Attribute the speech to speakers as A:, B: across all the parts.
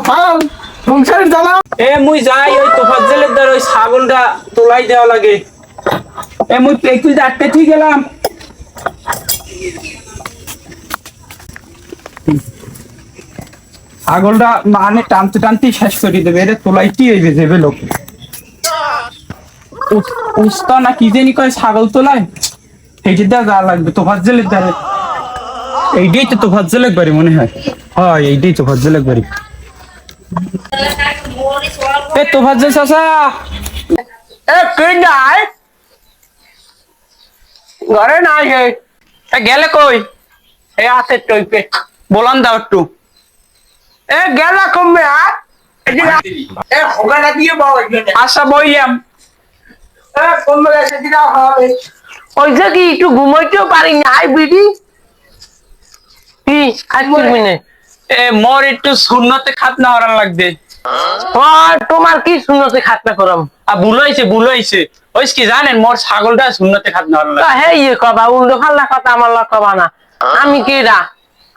A: কপাল সংসারের জ্বালা।
B: এ মুই যাই ওই তোফাজ্জলের দ্বার ওই ছাগলটা তোলাই দেওয়া লাগে। এ মুই পেকুল আটকে ঠিক গেলাম। ছাগলটা মানে টানতে টানতে শেষ করে দেবে এটা তোলাইটি হইবে যাবে লোক উস্তা না কি জানি কয় ছাগল তোলায়? সেইটি দেওয়া যা লাগবে তোফাজ্জলের দ্বারে। এইটাই তো তোফাজ্জলের বাড়ি মনে হয়। হয় এইটাই তোফাজ্জলের বাড়ি। এ তোফাজ্জল চাচা।
C: এ নাই? ঘরে নাই হে।
B: এ গেলে কই?
C: এ আছে টইপে।
B: বলান দাও একটু।
C: এ গেলা কমবে আর। এ হোগাটা দিয়ে বাও এখানে।
B: আশা বইয়াম
C: এ কমবে গেছে দিনা হবে ওইটা কি একটু ঘুমাইতেও পারি না আই বিডি কি আজকের মিনে
B: এ মোর একটু শূন্যতে খাত না হরান লাগবে।
C: আর তোমার কি শুনতে খাতনা করাম?
B: আর ভুল হয়েছে ওই কি জানেন মোর ছাগলটা শূন্যতে খাত না হরান লাগবে।
C: হে ইয়ে কবা উল্টো ফাল্লা কথা আমার লক্ষ্য বানা আমি কি রা?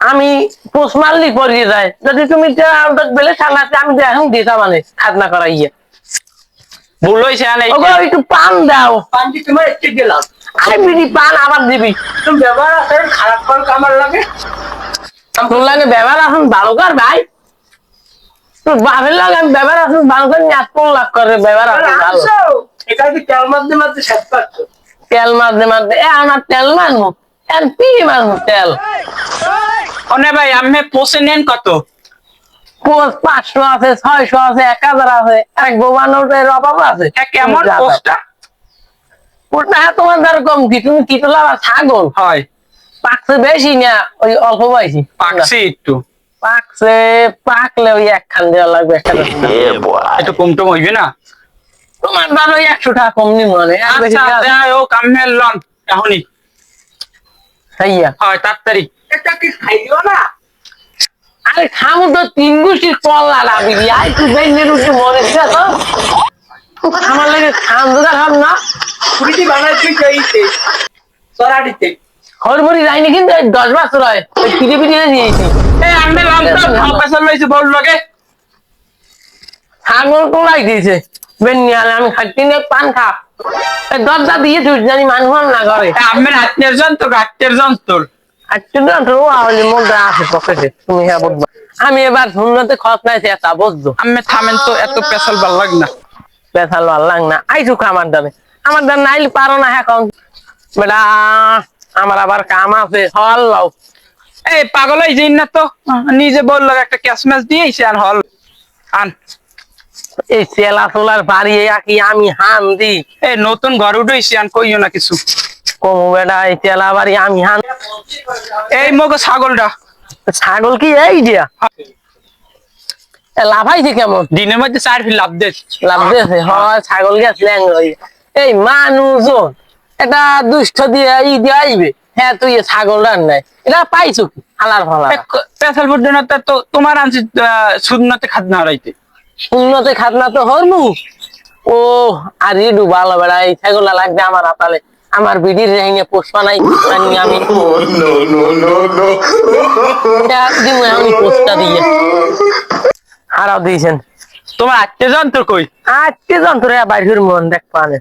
C: আমি পোষ মারলি পরিয়ে যায়। যদি তুমি বেলে ছাড়াতে আমি এখন দিতা মানে খাতনা করা ইয়ে।
B: ভুল হয়েছে আনে
C: ওগো একটু পান দাও। পান কি তোমার একটু দিলাম আরে বিড়ি পান আবার দিবি। তুমি ব্যবহার আছে খারাপ কর আমার লাগে। ব্যবহার এখন ভালো কর ভাই। তোর বাপের লাগে আমি ব্যবহার এখন ভালো করে নিয়ে কোন লাভ করে ব্যবহার এখন ভালো।
D: এটা কি তেল মারতে মারতে শেষ পাচ্ছ
C: তেল মারতে মারতে এ আমার তেল মারবো এখন পি মারবো তেল?
B: অনে ভাই আমি পোষে নেন কত?
C: পাঁচশো আছে ছয়শো আছে এক হাজার আছে এক বোবানোটের অভাব আছে।
B: কেমন পোস্টটা
C: ওটা তোমার দ্বারা কম কি তুমি কি তোলা ছাগল?
B: হয়।
C: পাকছে বেশি না ওই অল্প বয়সী
B: পাকছি একটু।
C: পাকছে পাকলে ওই এক খান দেওয়া লাগবে একটা
B: একটু কম টম হইবে না?
C: তোমার দ্বারা ওই একশো টাকা কম নি মনে
B: আচ্ছা লন এখনই। হয় তাড়াতাড়ি।
D: এটা কি খাইও না?
C: আরে খামু তো তিন গুষ্টির কলা রাখবি আই তুই বেঞ্জের উঠে মরে তো। আমার লাগে খাম না।
D: পুরিটি বানাই তুই সরাটিতে
C: হরবরি যায়নি কিন্তু দশ বছর হয়। পিঠে পিঠে দিয়েছি।
B: আমি লইছে
C: ছাগল দিয়েছে। বেনিয়ালে খাচ্ছি না পান খা। এই দরজা দিয়ে তুই জানি মানুষ না করে
B: এ আমি আত্মীয় জন তো আত্মীয় জন তোর
C: আচ্ছা না তো আওয়াজ আছে পকেটে। তুমি হ্যাঁ আমি এবার শুনতে খত নাই বুঝছ?
B: আমি থামেন তো এত পেছাল ভালো লাগ না।
C: পেশাল ভালো লাগ না। আইসুক আমার দামে। আমার দাম নাইলে পারো না এখন বেটা। আমার আবার কাম আছে হল লাও।
B: এই পাগল হয়ে যাই না তো। নিজে বলল একটা ক্যাশ ম্যাচ দিয়েছে আর হল। আন।
C: এই চেলা চোলার বাড়ি কি আমি হান দি।
B: এই নতুন ঘর উঠেছি আন কইও না কিছু।
C: কমু বেটা এই চেলা বাড়ি আমি হান।
B: এই মগো ছাগলটা।
C: ছাগল কি এই দিয়া লাফাইছে কেমন?
B: দিনের মধ্যে চার ফিল লাভ দে
C: লাভ দিয়েছে হয় ছাগল গেছ এই মানুষজন। এটা দুষ্ট দিয়ে ই দিয়ে আইবে। হ্যাঁ তুই ছাগল রান নাই এটা পাইছো কি? হালার ফালা।
B: পেছাল পর্যন্ত তো তোমার আনছি শূন্যতে খাদ না হারাইতে।
C: উন্নতি খাতনা তো হরমু। ও আর ইডু ভালো বেড়া এই ছাগলটা লাগবে আমার আতালে। আমার বিডির রেহিনে পুষ্পা নাই। আমি। এটা দিমু আমি পোস্টটা দিয়ে। হারাও দিয়েছেন।
B: তোমার আত্মীয় জন তোর কই
C: আজকে যন্ত্রে বাইরের মন দেখ পানে।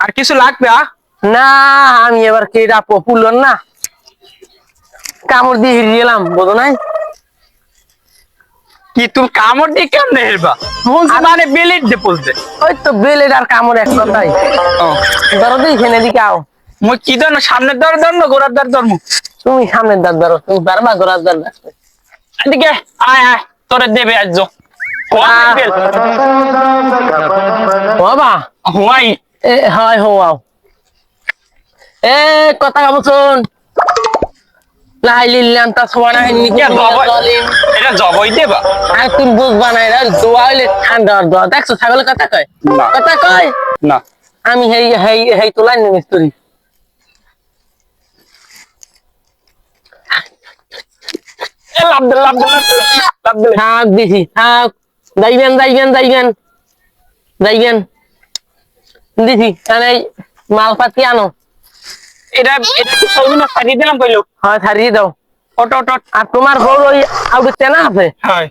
B: আর কিছু লাগবে
C: না আমি এবার কেটা পপুলার না। কামড় দিয়ে হিরে গেলাম বোঝো নাই?
B: কি তুমি কামড় দিয়ে কেমনে হেরবা? মানে বেলেট দে পৌঁছবে
C: ওই তো বেলের আর কামড় এক কথাই। ধরো দিই এখানে দিকে আও।
B: মই কি ধরনের সামনের দর ধর না গোড়ার দর ধর্ম
C: তুমি সামনের দাঁত ধরো তুমি বারবার ঘোরার দাঁত রাখবে
B: এদিকে আয় আয় তোরে দেবে আজ
C: বাবা
B: হুয়াই
C: এ হয় হো আও এ কথা কাম শুন। লাই লিল্লাম তা সবানা হিন্নি কি
B: এটা জবাই দেবা?
C: আর তুমি বুঝবা না এটা দোয়া হইলে ঠান্ডা আর দোয়া। দেখছ ছাগলের কথা কয়। কথা কয়?
B: না।
C: আমি হেই হেই হেই তোলাই নি মিস্ত্রি।
B: লাভ দে লাভ লাভ
C: থাক দিছি থাক। যাইবেন যাইবেন যাইবেন। যাইবেন। দিছি তাহলে মালপাতি আনো?
B: এটা এটা কি সবই না ছাড়িয়ে দিলাম কইলো।
C: হয় ছাড়িয়ে দাও।
B: Auto auto.
C: আর তোমার বউ ওই আউটের চেনা আছে?
B: হয়।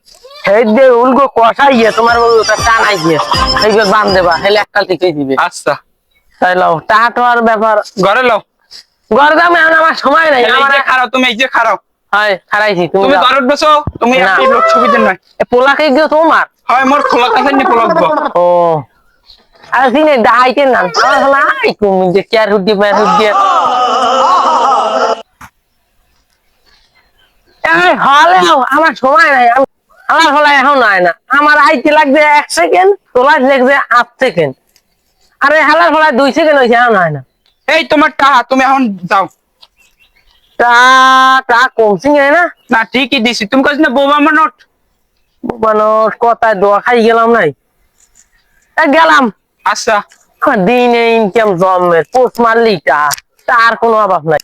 C: সেই দিয়ে উলগো কষাইয়ে তোমার বলব তা টানাই গিয়ে এইবার বান দেবা হেলে এককাল থেকেই দিবে।
B: আচ্ছা।
C: তাই লও টাকা টোয়ার ব্যাপার।
B: ঘরে লও।
C: ঘরে দাম এখন আমার সময় নাই আমার
B: তুমি এই যে খারাও।
C: হয় খারাইছি তুমি
B: তুমি ঘরে বসো লোক
C: পোলাকে গিয়ে তোমার?
B: হয় মোর খোলা কাছে নিয়ে পোলাকব
C: ও। আর সিনে দাইতে না আই তুমি যে কেয়ার হুডি এই হলে আমার সময় নাই আমার হলে এখন নাই না। আমার আইতে লাগবে এক সেকেন্ড তোলার লাগবে আট সেকেন্ড। আরে হালার হলে দুই সেকেন্ড হয়েছে এখন হয় না।
B: এই তোমার তুমি এখন যাও।
C: তা তা কমছি না?
B: না ঠিকই দিছি। তুমি কাজ না বোবা আমার নোট
C: মানুষ কথায় দোয়া খাই গেলাম নাই। এ, গেলাম।
B: আচ্ছা।
C: দিনে ইনকাম জমে পোস্ট মারলি টা তার কোনো অভাব নাই।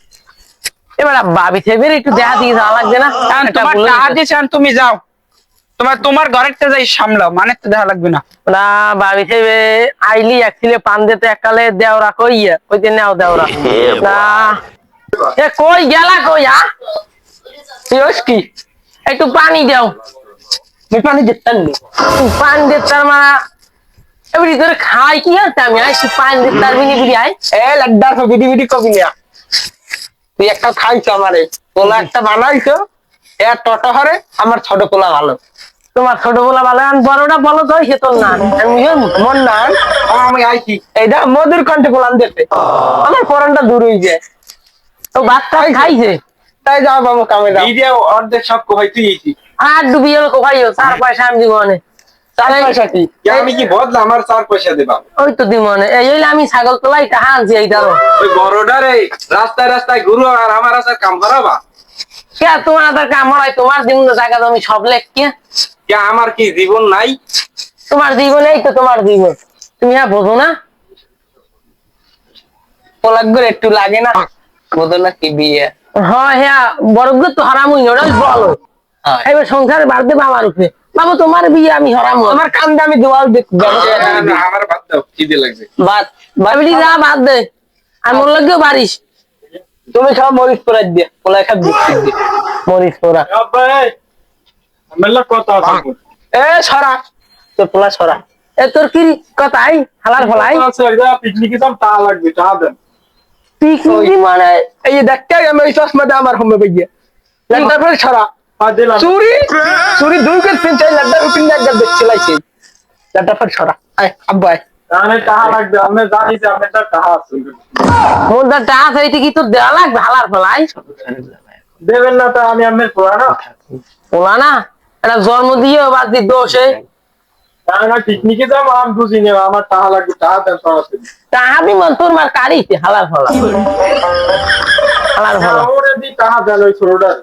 C: এবার বাবি থেকে একটু দেখা দিয়ে যাওয়া লাগবে না।
B: তোমার এখন তুমি যাও। তোমার তোমার ঘরেরটা যাই সামলাও মানে তো দেখা লাগবে না।
C: না ভাবি থেকে আইলি একছিলে পান দিতে এককালে দেওরা কইয়া কইতে নেও দেওরা না। এ কই গেলা কই আ? তুই কি? একটু পানি দাও।
B: তুমি পানি দিতেন নি
C: পানি দিতে তার মানে এবারে তোর খাই কি আর আমি আইসি পানি দিতে তার বিনি বিনি আই
B: এ তো বিডি বিডি কবি না তুই একটা খাইছো আমারে। পোলা একটা বানাইছো এ টটো হরে আমার ছোট পোলা ভালো।
C: তোমার ছোট বলা ভালো আর বড়টা বলো তো সে তোর না আমি
B: মন না আমি আইছি এইটা মধুর কণ্ঠে পোলান দিতে আমার পরানটা দূর হয়ে যায়।
C: ও বাচ্চা খাইছে
B: তাই যাও বাবু কামে যাও। অর্ধেক সব কোহাই তুই
C: আর ডুবিয়ে খাইও চার পয়সা আমি মনে
B: কি আমি কি বদলা? আমার চার পয়সা দেবা।
C: ওই তো দিব এই হইলে আমি ছাগল তোলাই টাকা আনছি এইটারও
B: ওই বড়টারে রাস্তায় রাস্তায় ঘুরো আর আমার আসার কাম করাবা।
C: কে তোমার আধার কাম হয় তোমার জীবন জায়গা তুমি সব লেখ কে?
B: কে আমার কি জীবন নাই?
C: তোমার জীবন এই তো তোমার জীবন। তুমি আর বোঝো না।
B: একটু লাগে না। বোধ না কি বিয়ে?
C: হ্যাঁ হ্যাঁ বরগ্য তো হারাম হইল ওটা বলো। এবার সংসারে বাদ দেবে আমার উপরে বাবু তোমার বিয়ে আমি হারাম।
B: আমার কান্দে আমি দেওয়াল দেখব আমার বাদ দাও খিদে
C: বাদ যা বাদ দে। আর মোর লাগেও বাড়িস।
B: তুমি খাও মরিচ পোড়াই দিয়ে। পোলাই খাব দিয়ে
C: তোরা
A: কথা
B: এ সরা। তোর পোলা সরা।
C: এ তোর কি কথাই? হালার ফলাই
A: পিকনিকে যাম তা লাগবে তা দেন।
C: পিকনিক মানে
B: এই দেখতে আমি ওই আমার হোমে বেগিয়ে লাড্ডার পরে সরা। চুরি? চুরি দুই করে তিন লাইছে সরা। আয় আব্বা আয়।
A: দেবেন না তো আমি আপনার পুরানো
C: বলা এটা জন্ম দিয়ে বাদ দি দোষে
A: না পিকনিকে যাম আমি বুঝি না আমার টাকা লাগবে টাকা দেন সরাসরি।
C: টাকা বিমান তোর মার কাড়িতে হালার ফলা। হালার ফলা।
A: ওরে দি টাকা দেন ওই ছোটটার।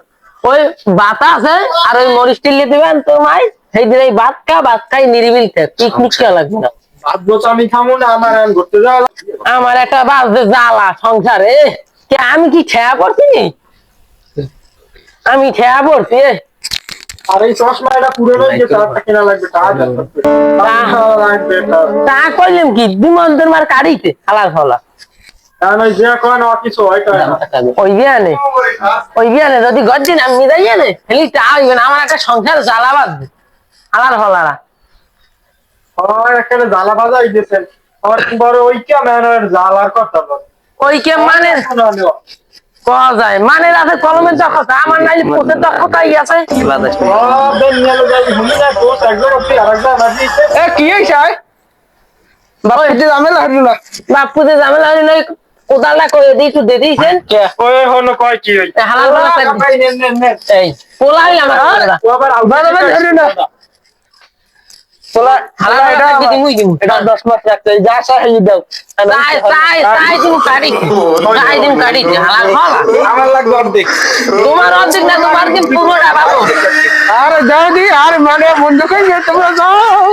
C: ওই বাতা আছে আর ওই মরিচ টিল্লে দিবেন তোমায় সেই দিন এই ভাত খা ভাত খাই নিরিবিল পিকনিক লাগবে না।
A: আমি খামো না আমার ঘুরতে যাওয়া
C: আমার একটা বাজে জ্বালা সংসারে কে আমি কি ঠেয়া পড়ছি আমি ঠেয়া পড়ছি
A: আর এই চশমা এটা পুরনো গেছে আরেকটা কেনা লাগবে
C: তা কইলাম কি বিমান তোর মার কাড়িতে হালার ফলা যদি গজ্জিন আমি যাইয়ে নে হেলি তা হইবে না আমার একটা সংসার জ্বালা বাঁধবে হালার ফলারা
A: আমার এখানে জ্বালা বাজাই দিয়েছেন। আমার বড় ওই ক্যামেরার জ্বালার কথা বল।
C: ওই কে মানে পাওয়া যায়। মানে রাতে কলমের দক্ষতা আমার নাইলে পোষের দক্ষতাই আছে।
B: এ কি বাবা এতে ঝামেলা হলো না।
C: বাপুতে ঝামেলা হইলে নয় করে দিই একটু দিয়ে দিয়েছেন
B: কে
C: হালাল পোলা।
B: তোলা
C: হালাল
B: এটা
C: থাকবে দিমুই দিমু।
B: এটা 10 মাস রাখতে যা হেই দাও।
C: তাই তাই তাই দিমু কাটি তাই দিমু কাটি হালাল ফলা
B: আমার লাগবে অর্ধেক।
C: তোমার অর্ধেক না তোমার দিন পুরোটা বাবু
B: আরে যাও দি আর মানে বন্ধ তোমরা যাও।
A: ও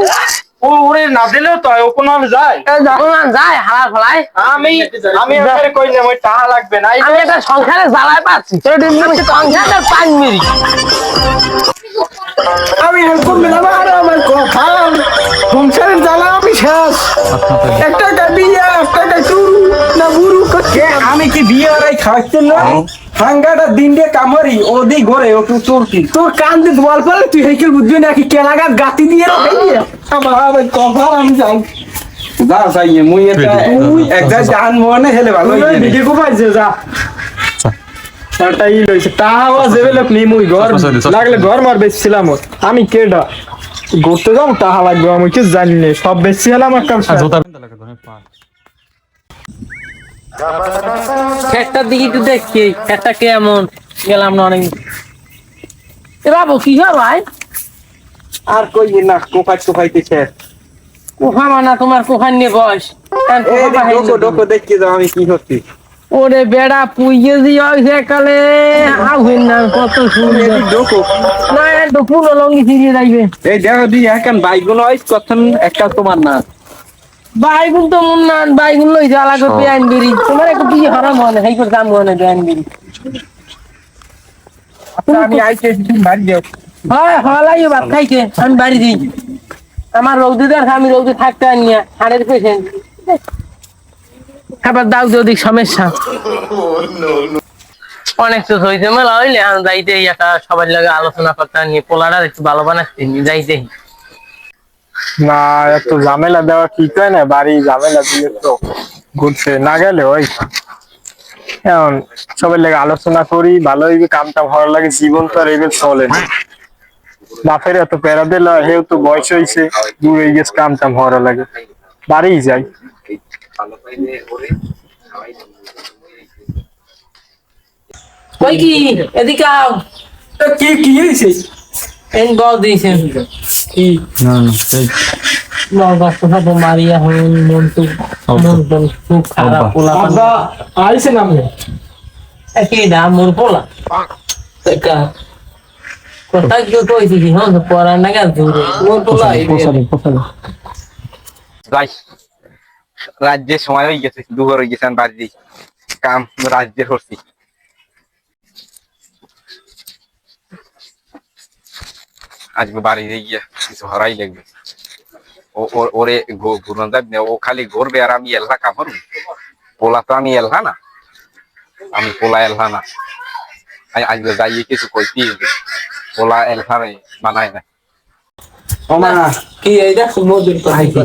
A: ওরে না দিলেও তো ও কোনো আমি যাই
B: এ যাও
C: তোমার যায় হালাল ফলাই।
A: আমি আমি এবারে কইলাম ওই টাকা লাগবে না।
C: আমি একটা সংসারে জ্বালায় পাচ্ছি আমি সংসারের পান মেরি?
B: আমি এরকম মিলাবো আর আমার কথা। সংসারের জ্বালা আমি শেষ। একটা কা বিয়ে একটা কা না আমি কি বিয়ে আর এই খাওয়াচ্ছিল হাঙ্গাটা দিন দিয়ে কামড়ি ওদি ঘরে ও তুই তোর কি
C: তোর কান দিয়ে বল পালে তুই হেকেল বুঝবি নাকি কেলাগাত গাতি দিয়ে রাখাই দিয়ে
B: আমার কভার আমি যাই যা যাই মুই এটা একদা জান মনে হেলে ভালো হইছে রে।
A: ভিডিও যা। একটা লইছে। তাহাও যাবে লোক নি মুই ঘর লাগলে ঘর মার বেচছিলাম আমি কেডা? ঘুরতে যাও তাহা লাগবে আমি কি জানি না সব বেচছি হলাম একটা
C: খেটটার দিকে একটু দেখছি খেটটা কেমন? গেলাম না অনেক এ বাবু কি হয় ভাই?
B: আর কই না কোপাই কোপাইতেছে
C: কোফা মানা তোমার কোফার নিয়ে
B: ডোকো ডোকো যাও আমি কি করছি।
C: ওরে বেড়া পুইয়ে দিয়ে সেকালে আহুন না কত সুন্দর।
B: ডোকো
C: না একটু পুরো লঙ্গি ফিরিয়ে যাইবে।
B: এই দেখো দি এখন বাইগুলো আইস কথন একটা তোমার না।
C: বাইগুন তো মন না বাইগুন লই জ্বালা করতে আইন বেরি তোমার একটু বিয়ে হারাম মনে হেই করে দাম মনে আইন বেরি
B: আচ্ছা, আমি আইতে বাড়ি যাও।
C: হয় খাইছে, আমি বাড়ি দেখ আমি থাকতে পেশেন্ট আবার দাও যদি একটা সবার লাগে আলোচনা করতে নিয়ে পোলাটা একটু ভালো বানাচ্ছি যাইতে।
A: না এত ঝামেলা দেওয়া ঠিক হয় না, বাড়ি ঝামেলা দিয়ে তো ঘুরছে না গেলে ওই। এখন সবাই লাগে আলোচনা করি, ভালো হইবে, কামটা ভালো লাগে জীবন তো আর এগুলো চলে না। বাপের এত প্যারা দিল হেউ তো বয়স হয়েছে দূর হয়ে গেছে কামটা ভালো লাগে। বাড়ি যাই।
C: ওই কি এদিকে আও।
B: কি কি
C: এন
B: কি? না না
C: মারিয়া হন মন খুব খারাপ পোলা
A: আইছে না
C: একই দাম মোর পোলা? তা
E: রাজ্যের সময় হয়ে গেছে দুবার হয়ে গেছে কাম আজকে বাড়ি দিয়ে গিয়ে কিছু হরাই লাগবে। ওর- ঘুরন যাবে ও খালি ঘুরবে আর আমি এলহা কামড় পোলা তো আমি এলহা না। আমি পোলা এলহা না। আজকে যাইয়ে কিছু কইতে পোলা এলহা রে মানায় না।
B: ওমা
C: কি সুমধুর কথা।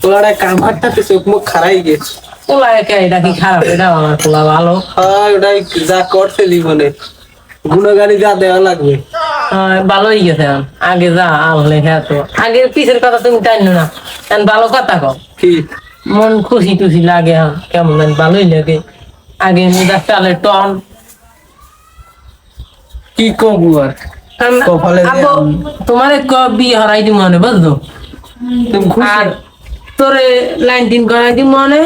D: পোলাটা কামড়টা তো চোখ মুখ খারাই গেছে।
C: পোলা একা এটা কি খারাপ? এটা আমার পোলা ভালো।
D: হয় ওটাই যা করছে জীবনে। গুণগানি যা দেওয়া লাগবে।
C: হ্যাঁ, ভালোই গেছে আগে যা হ্যাঁ তো। আগে পিছের কথা তুমি টাইনো না। এখন ভালো কথা কও।
D: কি?
C: মন খুশি টুসি লাগে কেমন ভালোই লাগে। আগে মেজাজ চালে টন
D: কি কবু আর? কপালে
C: তোমার এক বিয়ে হারাই দি মনে বুঝলো
D: তুমি খুশি?
C: আর তোরে লাইন টিন করাই দি মনে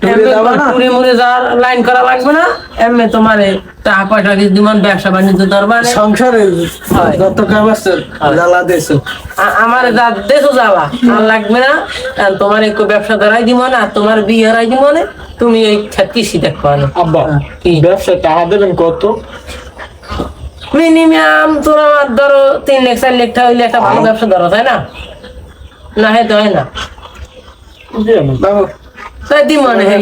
D: টুরে
C: যাওয়ার লাইন করা লাগবে না এমনি তোমার টাকা পয়সা কিছু দিমান ব্যবসা বাণিজ্য দরবারে।
D: সংসারে
C: হয়।
D: যত কাম আছে জ্বালা দেছো
C: আমার যা দেশো যাওয়া আর লাগবে না। আর তোমার একটু ব্যবসা ধরাই দিব না আর তোমার বিয়ে হারাই দিব না তুমি এই কৃষি দেখো
A: আব্বা
C: কি?
A: ব্যবসা টাকা দেবেন কত?
C: মিনিমাম তোর আমার ধরো তিন লাখ চার লাখ টাকা হইলে একটা ভালো ব্যবসা ধরো তাই না? না হে তো হয় না। মনে হয়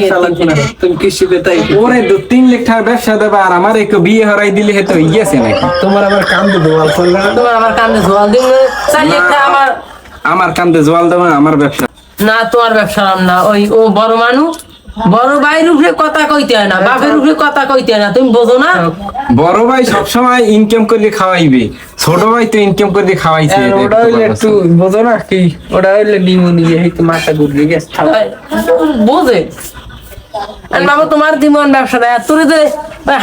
B: আমার একটু বিয়ে হরাই দিলে হে তো ইয়েছে
D: তোমার আবার কাম দেবো অল্প না।
C: তোমার আমার কান্দে জোয়াল দিব আমার
B: ব্যবসা।
C: না তোমার ব্যবসা না। ওই ও বড় মানুষ বড় ভাইয়ের উপরে কথা কইতে হয় না বাপের উপরে কথা কইতে হয় না তুমি বোঝো না?
B: বড় ভাই সবসময় ইনকাম করে খাওয়াইবে ছোট ভাই তো ইনকাম করে খাওয়াইছে
D: ওটা হইলে একটু বোঝো না কি ওটা হইলে ডিমুনি যে হয়তো মাথা ঘুরিয়ে গেছে
C: বোঝে। আর বাবা তোমার দিমন ব্যবসাটা তোর যে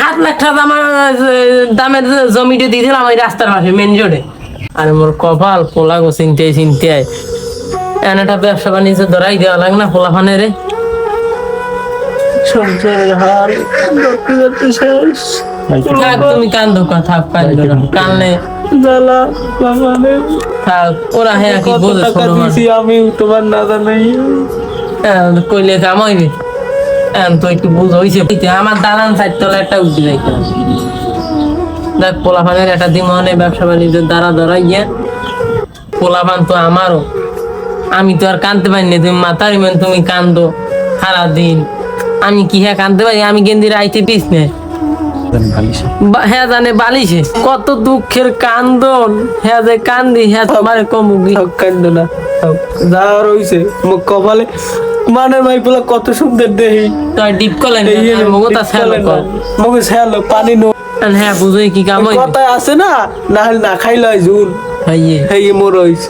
C: হাত লাখ টাকা দামের জমিটা দিয়ে দিলাম ওই রাস্তার পাশে মেন রোডে আরে মোর কপাল পোলা গো চিনতে চিনতে। এন একটা ব্যবসা বাণিজ্য ধরাই দেওয়া লাগ না পোলা ফানে রে।
D: সংসারের হাল ধরতে ধরতে শেষ।
C: থাক, তুমি কান্দো কথা কান্দো না কানলে
D: জ্বালা বাবারে
C: থাক ওরা হ্যাঁ কি
D: কত টাকা দিছি আমি তোমার না জানাই।
C: কইলে কাম হইবে। এখন তো একটু বুঝ হইছে। আমার দালান সাইড তলে একটা উঠে যাইতে দেখ পোলাপানের একটা দিমনে ব্যবসা বাণিজ্যের দ্বারা ধরা গিয়া। পোলাপান তো আমারও। আমি তো আর কানতে পারি না তুমি মাথার ইমেন তুমি কান্দো সারা দিন আমি কি হ্যাঁ কানতে পারি? আমি গেন্দির আইতে পিস বা- হ্যাঁ জানে বালিশে। কত দুঃখের কান্দন। হ্যাঁ যে কান্দি হ্যাঁ তোমার কমুগি
D: থাক কান্দ না। যা রইছে মুখ কপালে। মানে ভাই বলে কত সুন্দর দেহি।
C: তো ডিপ কলেন মগতা স্যালো
D: মুখে শ্যালো পানি নো।
C: হ্যাঁ বুঝই কি কাম
D: কথায় আছে না না না খাইলে হয় জুন
C: হইয়ে।
D: হেই মোর হইছে।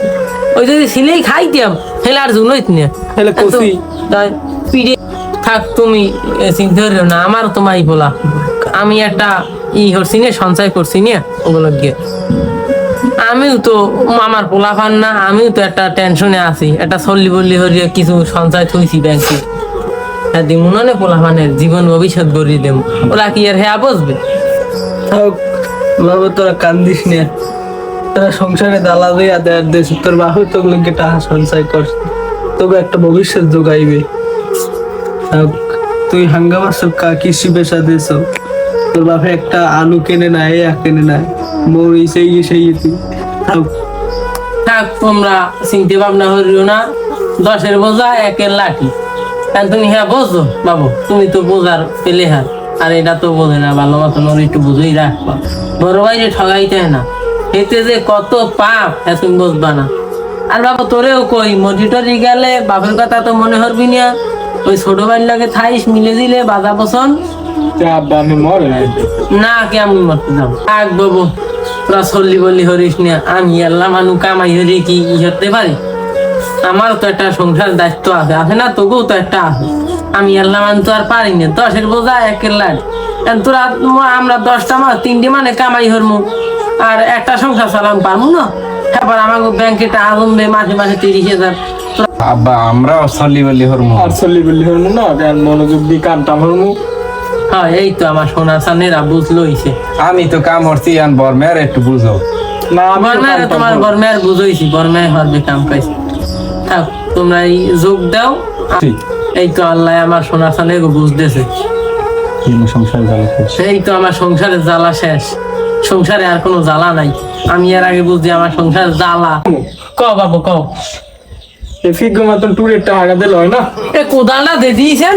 C: ওই যদি সিলেই খাইতাম হেলে আর জুনইত না।
D: হেলে কষি।
C: তাই থাক তুমি চিন্তা করিও না আমার তোমার বলা। আমি একটা ই করছি না সঞ্চয় করছি না ওগুলো আমিও তো আমার পোলা পান না, আমিও তো একটা টেনশনে আছি, একটা সল্লি বল্লি হরিয়ে কিছু সঞ্চয় থইছি ব্যাংকে হ্যাঁ দিমু না নে পোলা পানের জীবন ভবিষ্যৎ গড়িয়ে দেব ওরা কি আর হ্যাঁ বসবে
D: বাবা, তোরা কান্দিস না। তোরা সংসারে দালা দিয়ে দেয়ার দেশ, তোর বাপু তোর লোকে টাকা সঞ্চয় কর তবে একটা ভবিষ্যৎ যোগাইবে তুই হাঙ্গামা সবকা কৃষি পেশা দেশ তোর বাপে একটা আলু কেনে না এ কেনে না মোর সেই সেই তুই। থাক,
C: তোমরা চিন্তা ভাবনা করিও না। দশের বোঝা একের লাঠি। কারণ তুমি হ্যাঁ বোঝো বাবু তুমি তো বোঝার পেলে হার আর এটা তো বোঝে না ভালো মতন ওর একটু বুঝেই রাখবা। বড় বাইরে ঠগাইতে হয় না এতে যে কত পাপ হ্যাঁ তুমি বুঝবা না। আর বাবু তোরেও কই মডিটরি গেলে বাপের কথা তো মনে হরবি না। ওই ছোট বাড়ির লাগে থাইস মিলে দিলে বাজা পছন্দ?
A: আমি মরে
C: না কে আমি মরতে যাব? আগ বাবু তোরা চল্লি বললি হরিস না আমি আল্লাহ মানু কামাই হরি কি ই হতে পারি? আমারও তো একটা সংসার দায়িত্ব আছে আছে না? তোকেও তো একটা আছে। আমি আল্লাহ মান তো আর পারি না দশের বোঝা একের লাগ। এখন তোরা আমরা দশটা মাস তিনটে মানে কামাই হরমু। আর একটা সংসার চালাম পারমু না? এবার আমাকে ব্যাংকে টাকা জমবে মাসে মাসে তিরিশ হাজার।
E: আব্বা আমরাও সল্লি বল্লি হরমু।
A: আর বললি হরমু না কেন মনোযোগ কানটা হরমু।
C: হ্যাঁ এই তো আমার সোনা সানেরা বুঝলো হইছে
E: আমি তো কাম হরছি আন বর্মের একটু বুঝো।
A: না আমি
C: বর্মায় তোমার বুঝইছি বর্মায় হরবে কাম পাইছি। থাক তোমরা এই যোগ দাও। এই তো আল্লাহ আমার সোনা সানে বুঝতেছে
E: সংসার
C: এই তো আমার সংসারের জ্বালা শেষ। সংসারে আর কোনো জ্বালা নাই। আমি এর আগে বুঝছি আমার সংসার জ্বালা। ক বাবু ক
A: ফিগ মতন টুরের টাকা দিল হয় না।
C: এ কোদালটা দিয়ে দিয়েছেন।